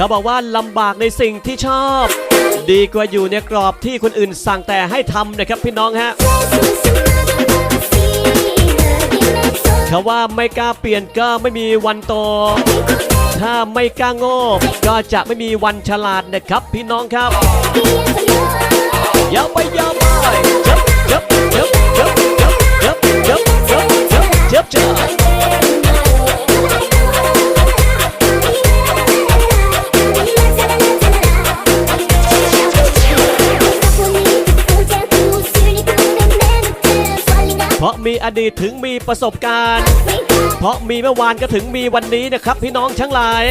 เขาบอกว่าลำบากในสิ่งที่ชอบ ดีกว่าอยู่ในกรอบที่คนอื่นสั่งแต่ให้ทำนะครับพี่น้องฮะเขาว่าไม่กล้าเปลี่ยนก็ไม่มีวันโต ถ้าไม่กล้าโง่ก็จะไม่มีวันฉลาดนะครับพี่น้องครับอย่าไปยา เพราะมีอดีตถึงมีประสบการณ์ เพราะมีเมื่อวานก็ถึงมีวันนี้นะครับ พี่น้องทั้งหลาย